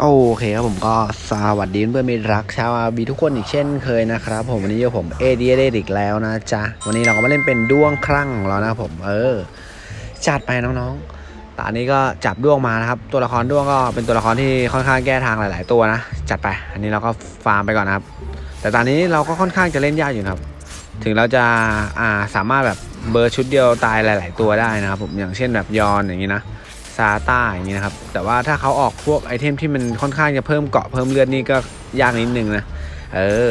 โอเคครับผมก็สวัสดีเพื่อนมิตรรักชาวอาบีทุกคนอีกเช่นเคยนะครับผมวันนี้อยู่ผมเอเดียเดอีกแล้วนะจ๊ะ วันนี้เราก็มาเล่นเป็นด้วงคลั่งของเรานะผม เออ จัดไปน้องๆตอนนี้ก็จับด้วงมานะครับ ตัวละครด้วงก็เป็นตัวละครที่ค่อนข้างแก้ทางหลาย ๆ ตัวนะ จัดไป อันนี้เราก็ฟาร์มไปก่อนนะครับ แต่ตอนนี้เราก็ค่อนข้างจะเล่นยากอยู่นะครับ ถึงเราจะอ่าสามารถแบบเบอร์ชุดเดียวตายหลาย ๆ ตัวได้นะครับผมอย่างเช่นแบบยอนอย่างนี้นะ ซาต้าอย่างนี้นะครับ แต่ว่าถ้าเขาออกพวกไอเทมที่มันค่อนข้างจะเพิ่มเกาะเพิ่มเลือดนี่ก็ยากนิดนึงนะ เออ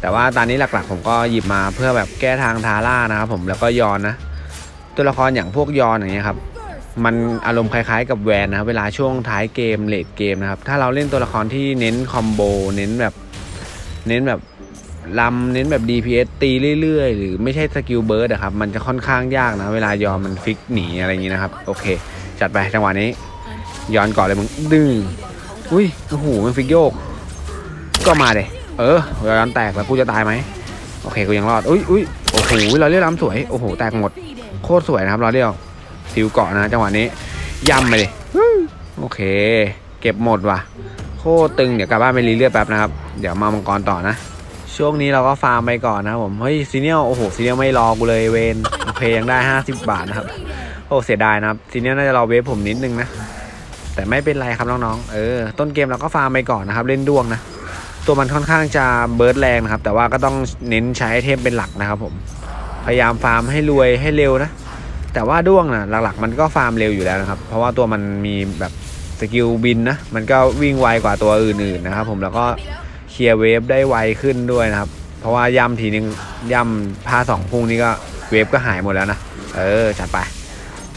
แต่ว่าตอนนี้หลักๆ ผมก็หยิบมาเพื่อแบบแก้ทางทาร่านะครับผมแล้วก็ยอนนะ ตัวละครอย่างพวกยอนอย่างเงี้ยครับมันอารมณ์คล้ายๆกับแวนนะครับเวลาช่วงท้ายเกมเลดเกมนะครับ ถ้าเราเล่นตัวละครที่เน้นคอมโบเน้นแบบเน้นแบบลำเน้นแบบ DPS ตีเรื่อยๆ หรือไม่ใช่สกิลเบิร์ดอะครับ มันจะค่อนข้างยากนะ เวลายอมมันฟิกหนีอะไรอย่างนี้นะครับ โอเค จัดไปจังหวะนี้ ย้อนก่อนเลยมึงดึงอุ้ยโอ้โหมันฟิกโยก ก็มาเลยเออย้อนแตกแล้วกูจะตายไหมโอเคกูยังรอดอุ้ยอุ้ยโอ้โหเราเรียกล้ำสวยโอ้โหแตกหมดโคตรสวยนะครับเราเรียกซิวเกาะนะจังหวะนี้ย่ำไปเลยโอเค เก็บหมดว่ะ โคตรตึงเดี๋ยวกลับบ้านไปรีเลือดแป๊บนะครับ เดี๋ยวมามังกรต่อนะ ช่วงนี้เราก็ฟาร์มไปก่อนนะครับผม เฮ้ยซีเนียลโอ้โหซีเนียลไม่รอกูเลยเวนโอเคยังได้ 50 บาทนะครับ โอ้เสียดายนะครับซีเนียน่าจะรอเวฟผมนิดนึงนะ แต่ไม่เป็นไรครับน้องๆ เออ ต้นเกมเราก็ฟาร์มไปก่อนนะครับ เล่นด้วงนะ ตัวมันค่อนข้างจะเบิร์ดแรงนะครับ แต่ว่าก็ต้องเน้นใช้ไอเทมเป็นหลักนะครับผม พยายามฟาร์มให้รวยให้เร็วนะ แต่ว่าด้วงนะหลักๆ มันก็ฟาร์มเร็วอยู่แล้วนะครับ เพราะว่าตัวมันมีแบบสกิลบินนะ มันก็วิ่งไวกว่าตัวอื่นๆนะครับผม แล้วก็เคลียร์เวฟได้ไวขึ้นด้วยนะครับ เพราะว่าย่ำทีนึงย่ำพาสองพุ่งนี้ก็เวฟก็หายหมดแล้วนะ เออจัดไป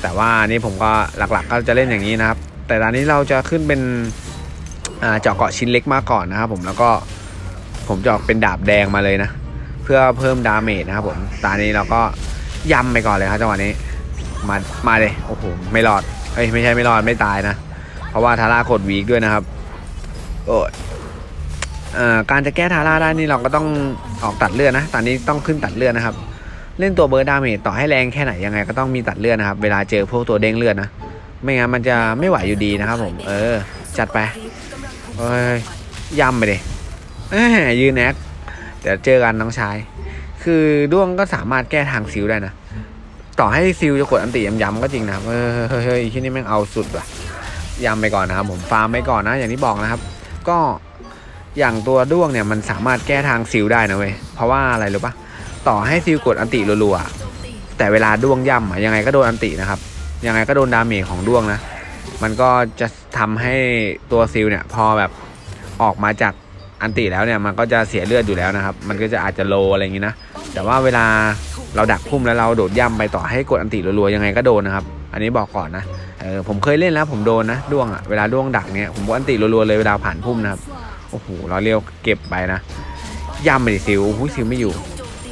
แต่ว่านี่ผมก็หลักๆก็จะเล่นอย่างนี้นะครับ แต่ตอนนี้เราจะขึ้นเป็นเจาะเกาะชิ้นเล็กมาก่อนนะครับผมแล้วก็ผมเจาะเป็นดาบแดงมาเลยนะ เพื่อเพิ่มดาเมจนะครับผมตอนนี้เราก็ยำไปก่อนเลยครับจังหวะนี้มามาเลยโอ้โหไม่รอดเอ้ยไม่ใช่ไม่รอดไม่ตายนะ เพราะว่าทาร่าโคดวีกด้วยนะครับโอ้ยเออการจะแก้ทาร่าได้นี่เราก็ต้องออกตัดเลือดนะ ตอนนี้ต้องขึ้นตัดเลือดนะครับ เล่นตัวเบิร์ดดาเมจต่อให้แรงแค่ไหนยังไงก็ต้องมีตัดเลือดนะครับ เวลาเจอพวกตัวเด้งเลือดนะ ไม่งั้นมันจะไม่ไหวอยู่ดีนะครับผม เออ จัดไปเอ้ยย่ำไปเลยยืนแอคเดี๋ยวเจอกันน้องชาย คือด้วงก็สามารถแก้ทางซิลได้นะ ต่อให้ซิลจะกดอันติย้ำๆก็จริงนะครับเฮ้ยเฮ้ยเฮ้ยที่นี่แม่งเอาสุดว่ะย้ำไปก่อนนะครับผมฟาร์มไปก่อนนะ อย่างที่บอกนะครับ ก็อย่างตัวด้วงเนี่ยมันสามารถแก้ทางซิลได้นะเว้ย เพราะว่าอะไรรู้ปะ ต่อให้ซิลกดอันติรัวๆแต่เวลาด้วงย่ำอะยังไงก็โดนอันตินะครับ ยังไงก็โดนดาเมจของด้วงนะ มันก็จะทำให้ตัวซิลเนี่ยพอแบบออกมาจากอันติแล้วเนี่ยมันก็จะเสียเลือดอยู่แล้วนะครับ มันก็จะอาจจะโลอะไรอย่างนี้นะ แต่ว่าเวลาเราดักพุ่มแล้วเราโดดย่ำไปต่อให้กดอันติรัวๆยังไงก็โดนนะครับ อันนี้บอกก่อนนะ เออผมเคยเล่นแล้วผมโดนนะด้วงอะเวลาด้วงดักเนี่ยผมกดอันติรัวๆเลยเวลาผ่านพุ่มนะครับ โอ้โหเราเรียวเก็บไปนะย่ำไปดิซิลหุ้ยซิลไม่อยู่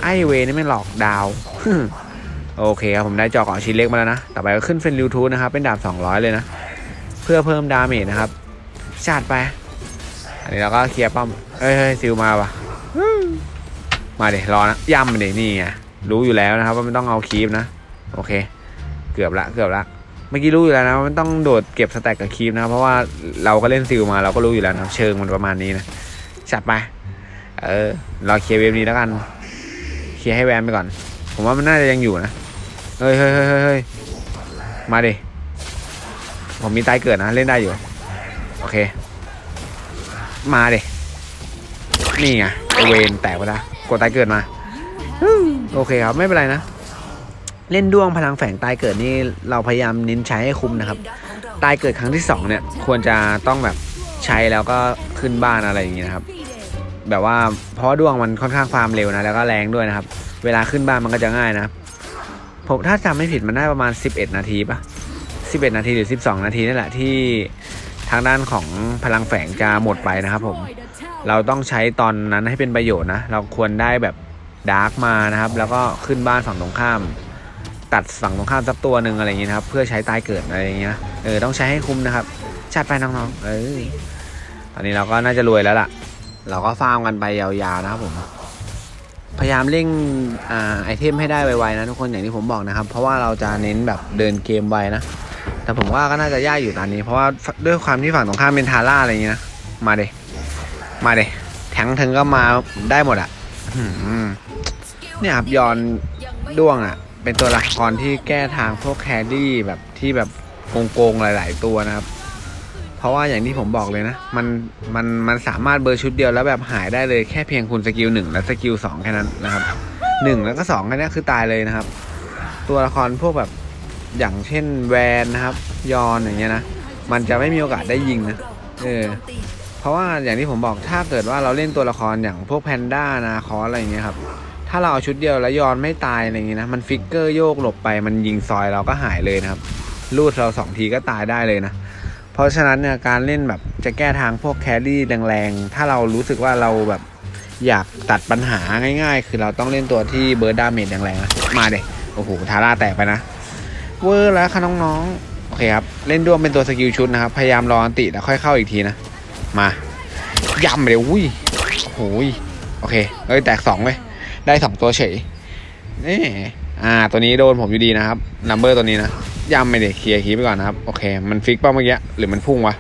ไอเวนี่ไม่หลอกดาว โอเคครับผมได้จอเกาะชิ้นเล็กมาแล้วนะ ต่อไปก็ขึ้นเฟนริวทูนะครับ เป็นดาบ 200 เลยนะ เพื่อเพิ่มดาเมจนะครับชาดไป อันนี้เราก็เคลียร์ป้อมเอ้ยเฮ้ยซิลมาปะมาเดี๋ยวรอนะย่ำมันเดี๋ยวนี่ไงรู้อยู่แล้วนะครับว่ามันต้องเอาคีปนะ โอเค เกือบละเกือบละเมื่อกี้รู้อยู่แล้วนะว่ามันต้องโดดเก็บสแต็กกับคีปนะเพราะว่าเราก็เล่นซิลมาเราก็รู้อยู่แล้วนะเชิงมันประมาณนี้นะจัดไปเออรอเคลียร์เวฟนี้แล้วกัน ลียร์ให้แวนไปก่อน ผมว่ามันน่าจะยังอยู่นะเฮ้ยเฮ้ยเฮ้ยเฮ้ยมาดิ ผมมีตายเกิดนะ เล่นได้อยู่ โอเค มาดิ นี่ไงเวนแตกไปละกดตายเกิดมาโอเคครับ ไม่เป็นไรนะ เล่นด้วงพลังแฝงตายเกิดนี่เราพยายามเน้นใช้ให้คุ้มนะครับ ตายเกิดครั้งที่สองเนี่ยควรจะต้องแบบใช้แล้วก็ขึ้นบ้านอะไรอย่างเงี้ยนะครับ แบบว่าเพราะว่าด้วงมันค่อนข้างฟาร์มเร็วนะแล้วก็แรงด้วยนะครับ เวลาขึ้นบ้านมันก็จะง่ายนะผมถ้าจำไม่ผิดมันได้ประมาณ 11 นาทีปะ11 นาทีหรือ 12 นาทีนี่แหละที่ทางด้านของพลังแฝงจะหมดไปนะครับผมเราต้องใช้ตอนนั้นให้เป็นประโยชน์นะ เราควรได้แบบดาร์กมานะครับ แล้วก็ขึ้นบ้านฝั่งตรงข้าม ตัดฝั่งตรงข้ามสักตัวหนึ่งอะไรอย่างเงี้ยนะครับ เพื่อใช้ตายเกิดอะไรอย่างเงี้ยเออต้องใช้ให้คุ้มนะครับจัดไปน้องๆ เออตอนนี้เราก็น่าจะรวยแล้วล่ะ เราก็ฟาร์มกันไปยาวๆนะครับผม พยายามเร่งอ่าไอเทมให้ได้ไวๆนะทุกคนอย่างที่ผมบอกนะครับ เพราะว่าเราจะเน้นแบบเดินเกมไวนะ แต่ผมว่าก็น่าจะยากอยู่ตอนนี้ เพราะว่าด้วยความที่ฝั่งตรงข้ามเป็นทาร่าอะไรอย่างเงี้ยนะมาเดมาเดแทงถึงก็มาได้หมดอะเนี่ยครับยอนด้วงอะเป็นตัวละครที่แก้ทางพวกแครี่แบบที่แบบโกงๆหลาย ๆ ตัวนะครับ เพราะว่าอย่างที่ผมบอกเลยนะ มันมันมันสามารถเบอร์ชุดเดียวแล้วแบบหายได้เลยแค่เพียงคุณสกิลหนึ่งและสกิลสองแค่นั้นนะครับหนึ่งแล้วก็สองแค่นี้คือตายเลยนะครับ ตัวละครพวกแบบอย่างเช่นแวนนะครับ ยอนอย่างเงี้ยนะมันจะไม่มีโอกาสได้ยิงนะเออเพราะว่าอย่างที่ผมบอกถ้าเกิดว่าเราเล่นตัวละครอย่างพวกแพนด้านาคออะไรอย่างเงี้ยครับถ้าเราเอาชุดเดียวแล้วยอนไม่ตายอะไรอย่างเงี้ยนะมันฟิกเกอร์โยกหลบไปมันยิงซอยเราก็หายเลยนะครับลูดเราสองทีก็ตายได้เลยนะ เพราะฉะนั้นเนี่ยการเล่นแบบจะแก้ทางพวกแครี่แรงๆ ถ้าเรารู้สึกว่าเราแบบอยากตัดปัญหาง่ายๆ คือเราต้องเล่นตัวที่เบิร์ดดาเมจแรงๆนะมาเด็โอ้โหทาร่าแตกไปนะ เวอร์แล้วค่ะน้องๆ โอเคครับ เล่นด้วงเป็นตัวสกิลชุดนะครับ พยายามรออันติแล้วค่อยเข้าอีกทีนะ มาย่ำเลยอุ้ยโอ้ยโอเคเอ้ยแตกสองเลยได้สองตัวเฉยนี่อ่าตัวนี้โดนผมอยู่ดีนะครับนัมเบอร์ตัวนี้นะ ย่ำไปเด็เคลียร์คีไปก่อนนะครับ โอเค มันฟิกเป้าเมื่อกี้หรือมันพุ่งวะ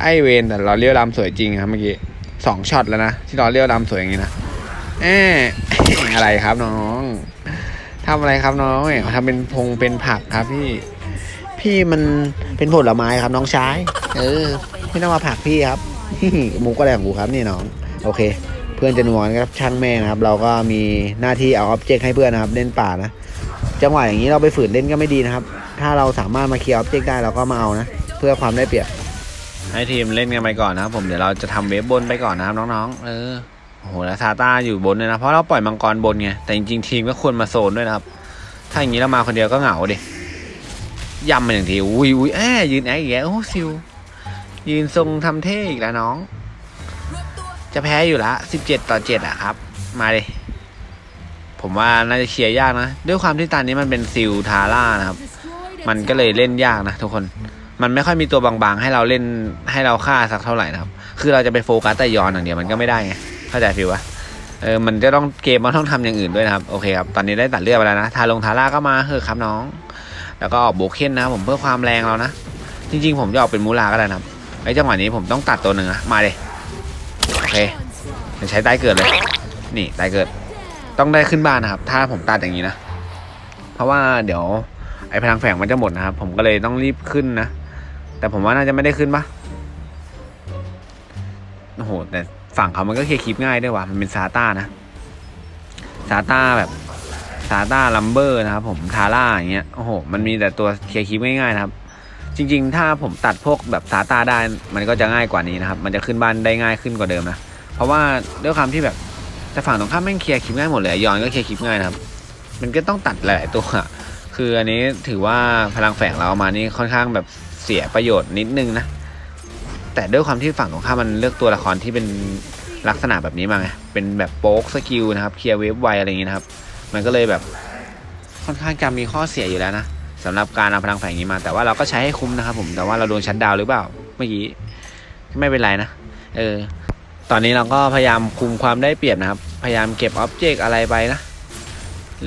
ไอเวนแต่เราเลี้ยวลำสวยจริงครับเมื่อกี้สองช็อตแล้วนะที่เราเลี้ยวลำสวยอย่างนี้นะเอ๊ะอะไรครับน้องทำอะไรครับน้องเนี่ยทำเป็นพงเป็นผักครับพี่พี่มันเป็นผลไม้ครับน้องชายเออไม่ต้องมาผักพี่ครับมุกอะไรของกูครับนี่น้อง โอเค เพื่อนจะนวลครับช่างแม่งนะครับ เราก็มีหน้าที่เอาอ็อบเจกต์ให้เพื่อนนะครับ เล่นป่านะจังหวะอย่างนี้เราไปฝืนเล่นก็ไม่ดีนะครับ ถ้าเราสามารถมาเคลียร์อ็อบเจกต์ได้เราก็มาเอานะ เพื่อความได้เปรียบ ให้ทีมเล่นกันไปก่อนนะครับผมเดี๋ยวเราจะทำเวฟบนไปก่อนนะครับน้องๆ เออโอ้โหแล้วซาต้าอยู่บนเลยนะเพราะเราปล่อยมังกรบนไงแต่จริงๆทีมก็ควรมาโซนด้วยนะครับ ถ้าอย่างนี้เรามาคนเดียวก็เหงาดิยำมาอย่างทีอุ้ยอุ้ยแอบยืนแอบอีกแล้วโอ้ซิวยืนทรงทำเท่อีกแล้วน้อง จะแพ้อยู่ละสิบเจ็ดต่อเจ็ดอะครับ มาเลยผมว่าน่าจะเคลียร์ยากนะ ด้วยความที่ตอนนี้มันเป็นซิลทาร่านะครับ มันก็เลยเล่นยากนะทุกคน มันไม่ค่อยมีตัวบางๆ ให้เราเล่นให้เราฆ่าสักเท่าไหร่นะครับ คือเราจะไปโฟกัสแต่ยอนอย่างเดียวมันก็ไม่ได้ไง เข้าใจฟิวปะเออ มันจะต้องเกมมันต้องทำอย่างอื่นด้วยนะครับ โอเคครับ ตอนนี้ได้ตัดเลือดไปแล้วนะ ทาลงทาร่าก็มาเฮ้อะครับน้อง แล้วก็ออกโบเคนนะครับผมเพื่อความแรงเรานะ จริงๆ ผมจะออกเป็นมูลาก็ได้นะครับ ไอ้จังหวะนี้ผมต้องตัดตัวหนึ่งอะมาเลยโอเคเดี๋ยวใช้ใตายเกิดเลย นี่ใตายเกิด ต้องได้ขึ้นบ้านนะครับ ถ้าผมตัดอย่างนี้นะ เพราะว่าเดี๋ยว ไอพลังแฝงมันจะหมดนะครับ ผมก็เลยต้องรีบขึ้นนะ แต่ผมว่าน่าจะไม่ได้ขึ้นปะโอ้โห แต่ฝั่งเขามันก็เคลียร์คลิปง่ายด้วยว่ะ มันเป็นซาต้านะ ซาต้าแบบซาต้าลัมเบอร์นะครับผมทาร่าอย่างเงี้ย โอ้โห มันมีแต่ตัวเคลียร์คลิปง่ายๆนะครับ จริง ๆ ถ้าผมตัดพวกแบบซาต้าได้ มันก็จะง่ายกว่านี้นะครับ มันจะขึ้นบ้านได้ง่ายขึ้นกว่าเดิมนะ เพราะว่าด้วยความที่แบบแต่ฝั่งตรงข้ามแม่งเคลียร์คลิปง่ายหมดเลย ยอนก็เคลียร์คลิปง่ายนะครับ มันก็ต้องตัดหลายๆตัวอะ คืออันนี้ถือว่าพลังแฝงเราเอามานี่ค่อนข้างแบบเสียประโยชน์นิดนึงนะ แต่ด้วยความที่ฝั่งตรงข้ามันเลือกตัวละครที่เป็นลักษณะแบบนี้มาไง เป็นแบบโป๊กสกิลนะครับ เคลียร์เวฟไวอะไรอย่างงี้นะครับ มันก็เลยแบบค่อนข้างจะมีข้อเสียอยู่แล้วนะสำหรับการเอาพลังแฝงอย่างนี้มา แต่ว่าเราก็ใช้ให้คุ้มนะครับผม แต่ว่าเราโดนชัดดาวหรือเปล่า เมื่อกี้ไม่เป็นไรนะ เออ ตอนนี้เราก็พยายามคุมความได้เปรียบนะครับ พยายามเก็บอ็อบเจกต์อะไรไปนะ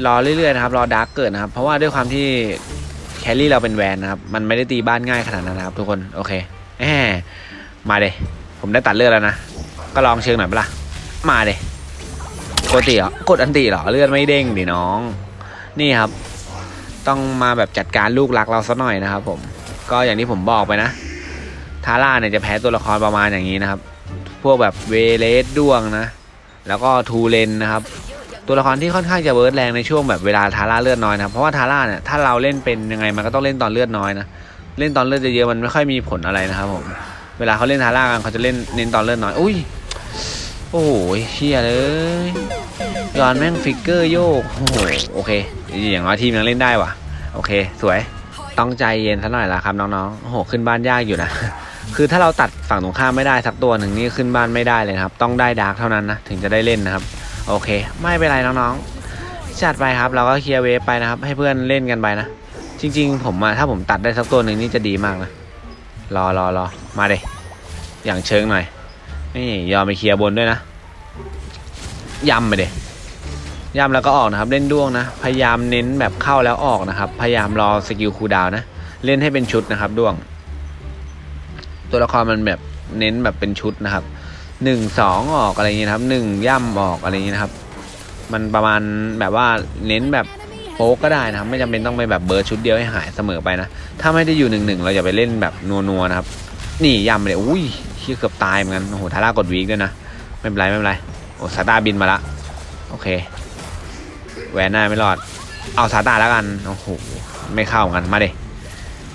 รอเรื่อยๆนะครับรอดาร์กเกิดนะครับ เพราะว่าด้วยความที่แคลรี่เราเป็นแวนนะครับ มันไม่ได้ตีบ้านง่ายขนาดนั้นนะครับทุกคน โอเคแหมมาเดยผมได้ตัดเลือดแล้วนะ ก็ลองเชิงหน่อยปะล่ะ มาเดยกดตีเหรอกดอันตีเหรอ เลือดไม่เด้งดิน้อง นี่ครับ ต้องมาแบบจัดการลูกรักเราซะหน่อยนะครับ ผม ก็อย่างที่ผมบอกไปนะ ทาร่าเนี่ยจะแพ้ตัวละครประมาณอย่างนี้นะครับ พวกแบบเวเลสด้วงนะ แล้วก็ทูเลนนะครับ ตัวละครที่ค่อนข้างจะเวิร์ดแรงในช่วงแบบเวลาทาร่าเลือดน้อยนะเพราะว่าทาร่าเนี่ยถ้าเราเล่นเป็นยังไงมันก็ต้องเล่นตอนเลือดน้อยนะเล่นตอนเลือดเยอะๆมันไม่ค่อยมีผลอะไรนะครับผมเวลาเขาเล่นทาร่ากันเขาจะเล่นเน้นตอนเลือดน้อยอุ้ยโอ้โหเฮียเลยย้อนแม่งฟิกเกอร์โยกโอ้โหโอเค อย่างน้อยทีมยังเล่นได้ว่ะ โอเค สวยต้องใจเย็นสักหน่อยละครับน้องๆโอ้โหขึ้นบ้านยากอยู่นะคือถ้าเราตัดฝั่งตรงข้ามไม่ได้สักตัวหนึ่งนี่ขึ้นบ้านไม่ได้เลยครับ ต้องได้ดาร์กเท่านั้นนะถึงจะได้เล่นนะครับ โอเค ไม่เป็นไรน้องๆจัดไปครับเราก็เคลียร์เวฟไปนะครับ ให้เพื่อนเล่นกันไปนะ จริง ๆ ผมอะถ้าผมตัดได้สักตัวหนึ่งนี่จะดีมากนะรอรอรอมาเดอย่างเชิงหน่อยนี่ยอมไปเคลียร์บนด้วยนะยำไปเดยำแล้วก็ออกนะครับ เล่นด้วงนะ พยายามเน้นแบบเข้าแล้วออกนะครับ พยายามรอสกิลคูดาวนะเล่นให้เป็นชุดนะครับด้วง ตัวละครมันแบบเน้นแบบเป็นชุดนะครับ หนึ่งสองออกอะไรเงี้ยครับหนึ่งย่ำออกอะไรเงี้ยครับ มันประมาณแบบว่าเน้นแบบโป๊กก็ได้นะครับ ไม่จำเป็นต้องไปแบบเบิร์ดชุดเดียวให้หายเสมอไปนะ ถ้าไม่ได้อยู่หนึ่งหนึ่งเราอย่าไปเล่นแบบนัวๆนะครับ นี่ย่ำเลยอุ้ยเชี่ยเกือบตายเหมือนกันโอ้โหทาร่ากดวีกด้วยนะไม่เป็นไรไม่เป็นไรโอ้ซาตาบินมาละโอเคแหวนหน้าไม่รอด เอาซาตาแล้วกันโอ้โหไม่เข้าเหมือนกันมาเด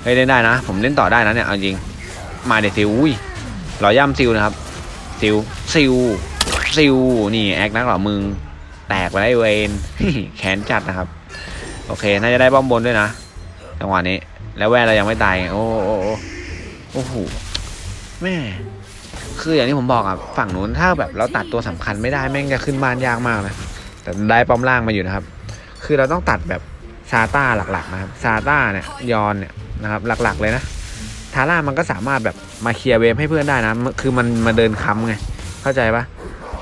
เฮ้ยเล่นได้นะ ผมเล่นต่อได้นะเนี่ยเอาจริงมาเดซิวอุ้ยรอย่ำซิวนะครับ ซิวซิวซิวนี่แอคนักหรอมึง แตกไปได้เวนแขนจัดนะครับ โอเค น่าจะได้ป้อมบนด้วยนะ จังหวะนี้ แล้วแว่เรายังไม่ตายไงโอ้โอ้โอ้โหแม่คืออย่างที่ผมบอกอะฝั่งนู้นถ้าแบบเราตัดตัวสำคัญไม่ได้แม่งจะขึ้นบ้านยากมากนะแต่ได้ป้อมล่างมาอยู่นะครับ คือเราต้องตัดแบบซาต้าหลักๆนะครับซาต้าเนี่ยยอนเนี่ยนะครับหลักๆเลยนะทาร่ามันก็สามารถแบบ มาเคลียร์เวฟให้เพื่อนได้นะ คือมันมาเดินค้ำไง เข้าใจปะ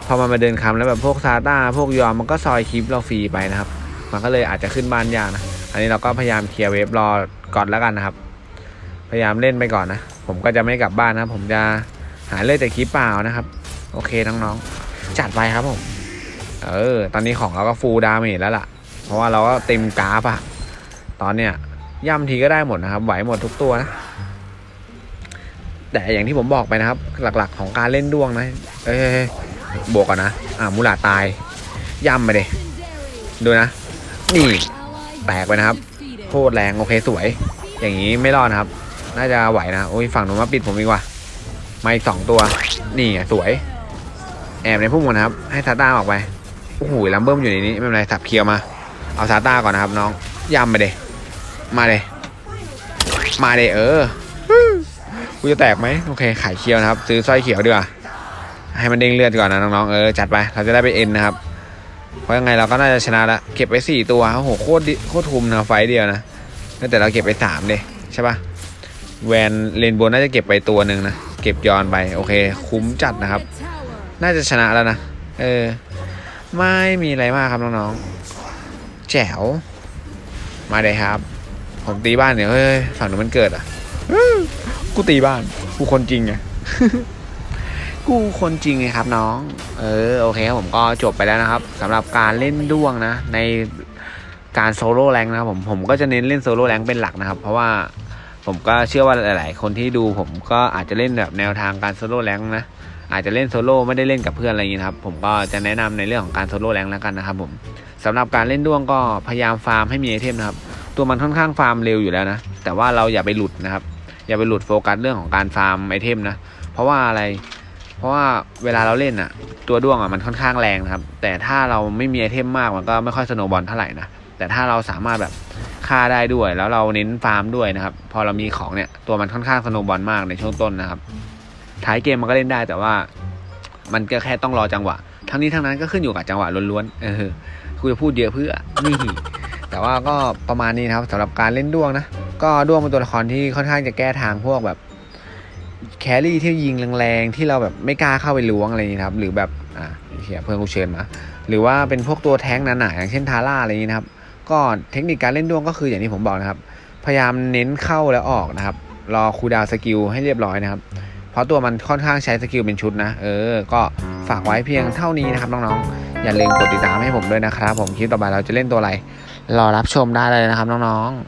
พอมันมาเดินค้ำแล้วแบบพวกซาต้าพวกยอมมันก็ซอยคลิปเราฟรีไปนะครับ มันก็เลยอาจจะขึ้นบ้านยากนะ อันนี้เราก็พยายามเคลียร์เวฟรอก่อนแล้วกันนะครับ พยายามเล่นไปก่อนนะ ผมก็จะไม่กลับบ้านนะ ผมจะหาเล่นแต่คลิปเปล่านะครับ โอเคน้องๆ จัดไปครับผม เออ ตอนนี้ของเราก็ฟูลดาเมจแล้วล่ะ เพราะว่าเราก็เต็มกราฟอะตอนเนี้ยย่ำทีก็ได้หมดนะครับ ไหวหมดทุกตัวนะ แต่อย่างที่ผมบอกไปนะครับ หลักๆ ของการเล่นด้วงนะเอ้ยบวกก่อนนะ อ่ามูลาตาย ย่ำไปเลยดูนะ นี่แตกไปนะครับ โคตรแรงโอเคสวย อย่างนี้ไม่รอดนะครับ น่าจะไหวนะโอ้ยฝั่งนู้นมาปิดผมอีกว่ามาอีกสองตัว นี่สวย แอบในพุ่มก่อนนะครับ ให้ซาต้าออกไปโอ้โหลัมเบิ้มอยู่ในนี้ไม่เป็นไรสับเคียวมา เอาซาต้าก่อนนะครับน้องย่ำไปเลยมาเลยมาเลยเออ กูจะแตกไหมโอเคขายเคียวนะครับ ซื้อสร้อยเขียวดีกว่าให้มันเด้งเลือดก่อนนะน้องๆเออจัดไปเราจะได้ไปเอ็นนะครับเพราะยังไงเราก็น่าจะชนะละเก็บไปสี่ตัวโอ้โหโคตรโคตรทุมนะไฟเดียวนะแต่เราเก็บไปสามเลยใช่ปะแวนเลนโบนน่าจะเก็บไปตัวหนึ่งนะเก็บยอนไปโอเค คุ้มจัดนะครับ น่าจะชนะแล้วนะเออไม่มีอะไรมากครับน้องๆแจ๋วมาเลยครับ ผมตีบ้านเนี่ยเฮ้ยฝั่งนู้นมันเกิดอะ กูตีบ้าน กูคนจริงไง กูคนจริงไงครับน้อง เออโอเคครับผมก็จบไปแล้วนะครับสำหรับการเล่นด้วงนะ ในการโซโล่แรงนะครับผมผมก็จะเน้นเล่นโซโล่แรงเป็นหลักนะครับ เพราะว่าผมก็เชื่อว่าหลาย ๆ คนที่ดูผมก็อาจจะเล่นแบบแนวทางการโซโล่แรงนะอาจจะเล่นโซโล่ไม่ได้เล่นกับเพื่อนอะไรอย่างนี้ครับผมก็จะแนะนำในเรื่องของการโซโล่แรงแล้วกันนะครับผมสำหรับการเล่นด้วงก็พยายามฟาร์มให้มีไอเทมนะครับ ตัวมันค่อนข้างฟาร์มเร็วอยู่แล้วนะ แต่ว่าเราอย่าไปหลุดนะครับ อย่าไปหลุดโฟกัสเรื่องของการฟาร์มไอเทมนะ เพราะว่าอะไร เพราะว่าเวลาเราเล่นอะตัวด้วงอะมันค่อนข้างแรงนะครับ แต่ถ้าเราไม่มีไอเทมมากมันก็ไม่ค่อยสโนบอลเท่าไหร่นะ แต่ถ้าเราสามารถแบบฆ่าได้ด้วย แล้วเราเน้นฟาร์มด้วยนะครับ พอเรามีของเนี่ยตัวมันค่อนข้างสโนบอลมากในช่วงต้นนะครับ ท้ายเกมมันก็เล่นได้แต่ว่ามันก็แค่ต้องรอจังหวะ ทั้งนี้ทั้งนั้นก็ขึ้นอยู่กับจังหวะล้วนๆ เออคุยจะพูดเยอะเพื่อนี่แต่ว่าก็ประมาณนี้นะครับสำหรับการเล่นด้วงนะ ก็ด้วงเป็นตัวละครที่ค่อนข้างจะแก้ทางพวกแบบแครี่ที่ยิงแรงๆที่เราแบบไม่กล้าเข้าไปล้วงอะไรนี้ครับ หรือแบบอ่าเฮียเพื่อนกูเชิญมา หรือว่าเป็นพวกตัวแท้งหนาๆอย่างเช่นทาร่าอะไรนี้นะครับ ก็เทคนิคการเล่นด้วงก็คืออย่างที่ผมบอกนะครับ พยายามเน้นเข้าแล้วออกนะครับ รอคูดาวสกิลให้เรียบร้อยนะครับ เพราะตัวมันค่อนข้างใช้สกิลเป็นชุดนะ เออ ก็ฝากไว้เพียงเท่านี้นะครับน้องๆ อย่าลืมกดติดตามให้ผมด้วยนะครับ ผมคลิปต่อไปเราจะเล่นตัวอะไร รอรับชมได้เลยนะครับน้องๆ